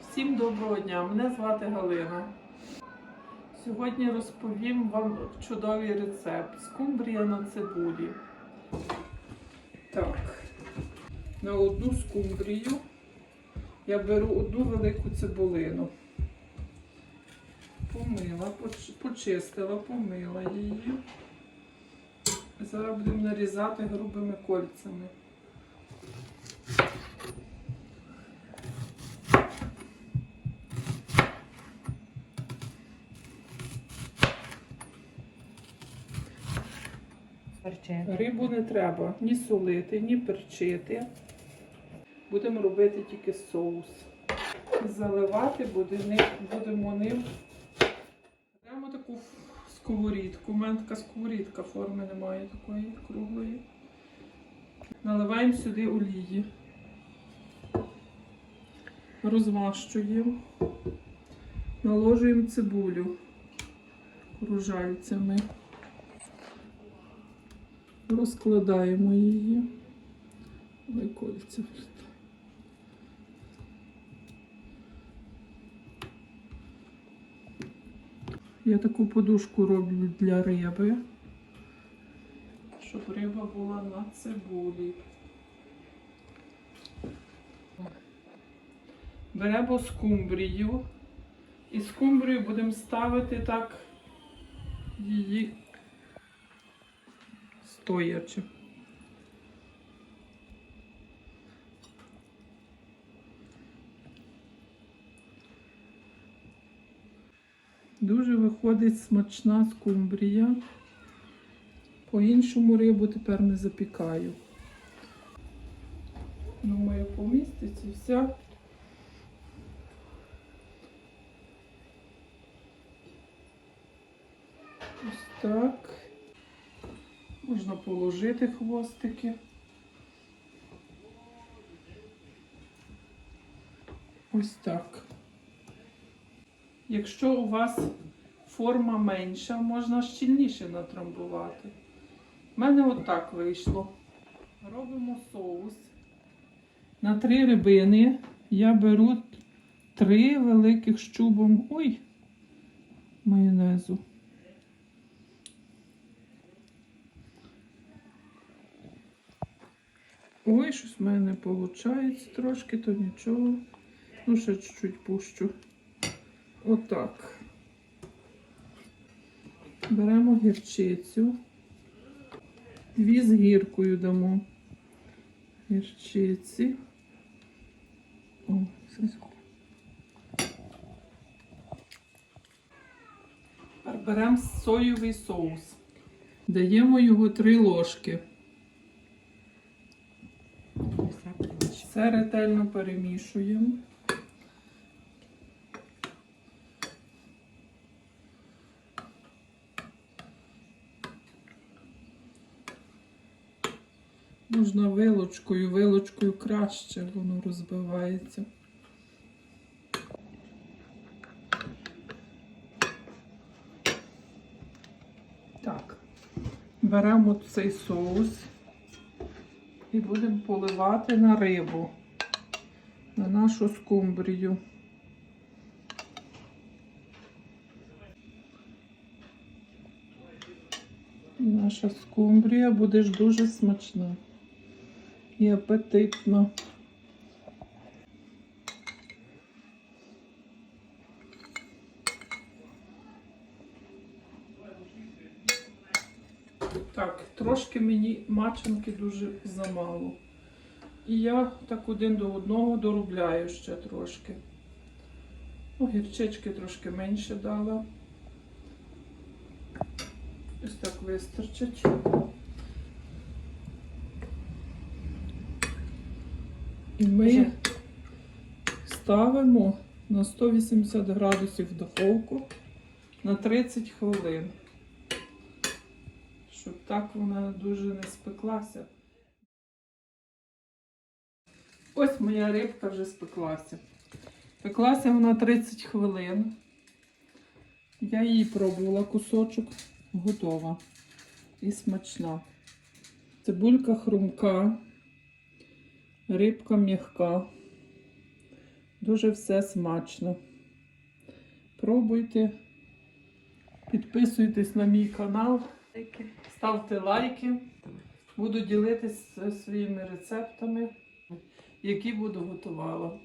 Всім доброго дня! Мене звати Галина. Сьогодні розповім вам чудовий рецепт скумбрія на цибулі. Так, на одну скумбрію я беру одну велику цибулину. Помила, почистила, помила її. Зараз будемо нарізати грубими кольцями. Рибу не треба ні солити, ні перчити. Будемо робити тільки соус. Заливати будемо ним. Беремо таку сковорідку. У мене така сковорідка, форми немає такої круглої. Наливаємо сюди олії. Розмащуємо. Наложуємо цибулю кружальцями. Розкладаємо її. Ой, кольця. Я таку подушку роблю для риби, щоб риба була на цибулі. Беремо скумбрію. І скумбрію будемо ставити так її стоячи. Дуже виходить смачна скумбрія. По-іншому рибу тепер не запікаю. Думаю, поміститься і все. Ось так. Можна положити хвостики. Ось так. Якщо у вас форма менша, можна щільніше натрамбувати. У мене отак вийшло. Робимо соус. На три рибини я беру три великих щубом ой, майонезу. Ой, щось в мене виходить трошки, то нічого. Ну, ще чуть-чуть пущу. Отак. Беремо гірчицю. Дві з гіркою дамо. Гірчиці. О. Тепер беремо соєвий соус. Даємо його три ложки. Все перемішати. Все ретельно перемішуємо. Можна вилочкою, вилочкою краще воно розбивається. Так, беремо цей соус і будемо поливати на рибу, на нашу скумбрію. Наша скумбрія буде ж дуже смачна і апетитна. Так, трошки мені маченки дуже замало. І я так один до одного доробляю ще трошки. Ну, гірчички трошки менше дала. Ось так вистачить. І ми ставимо на 180 градусів духовку на 30 хвилин. Щоб так вона дуже не спеклася. Ось моя рибка вже спеклася. Пеклася вона 30 хвилин. Я її пробувала кусочок, готова і смачна. Цибулька хрумка, рибка м'яка. Дуже все смачно. Пробуйте, підписуйтесь на мій канал, ставте лайки. Буду ділитися своїми рецептами, які буду готувала.